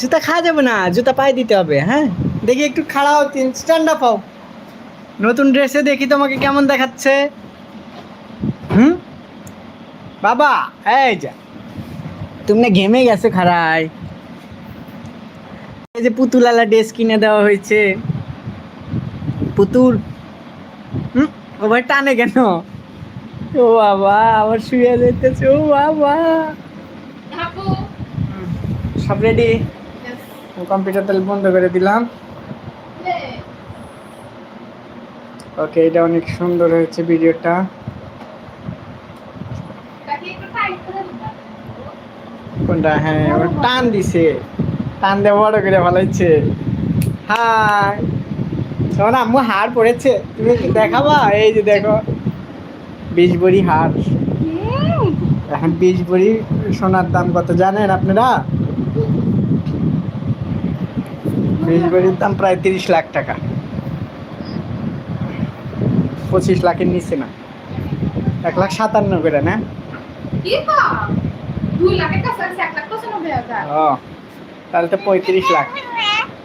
জুতা খাওয়া যাবে না জুতা পায়ে দিতে হবে হ্যাঁ? দেখি একটু খাড়াও তিন স্ট্যান্ড আপ হও। নতুন ড্রেসে দেখি তোমাকে কেমন দেখাচ্ছে। হুম? বাবা এই যা। তুমি না ঘেমে গেছো খাড়ায়। এই যে পুতুলালা ড্রেস কিনে দেওয়া হয়েছে। পুতুল। হুম? ওভার টানে কেন? ও বাবা আবার শুয়ে যেতেছে ও বাবা। সব রেডি কম্পিউটার তাহলে বন্ধ করে দিলাম। ওকে এটা অনেক সুন্দর হয়েছে ভিডিওটা। কোনটা? হ্যাঁ টান দিছে। টান দিয়ে বড় করে ফেলাইছে। হাই। শোন আম্মু হার পড়েছে। তুমি দেখাবা? এই যে দেখো বিশ ভরি হার এখন বিশ ভরি সোনার দাম কত জানেন আপনারা? বিশ ভরির দাম প্রায় তিরিশ লাখ টাকা। পঁচিশ লাখের নিচে না। এক লাখ সাতান্ন করে না? তাহলে তো পঁয়ত্রিশ লাখ।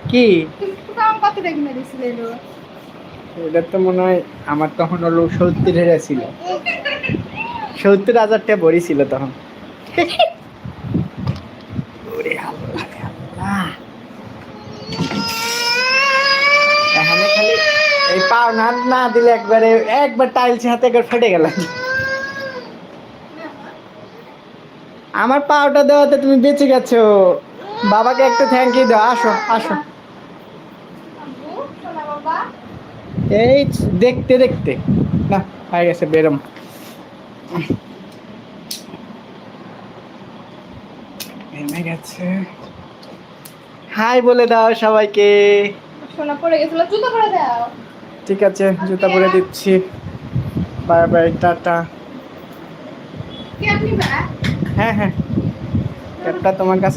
কি? এটা তো মনে হয় আমার তখন হলো সত্তর হাজার ছিল। সত্তর হাজার টাকা ভরি ছিল তখন। এই পাও না না দিলে একবারে, একবার টাইলস হাতে একবার ফেটে গেল। আমার পাওটা দেওয়াতে তুমি বেঁচে গেছো। বাবাকে একটা থ্যাংক ইউ দাও, আসো আসো। এই দেখতে দেখতে। না, হয়ে গেছে, বেরম। গেছে। হাই বলে দাও সবাইকে। সোনা পড়ে গেছিল জুতা পরে দাও। ঠিক আছে জুতা পরে দিচ্ছি। Bye bye tata. হ্যাঁ হ্যাঁ। ক্যাবটা তোমার কাছে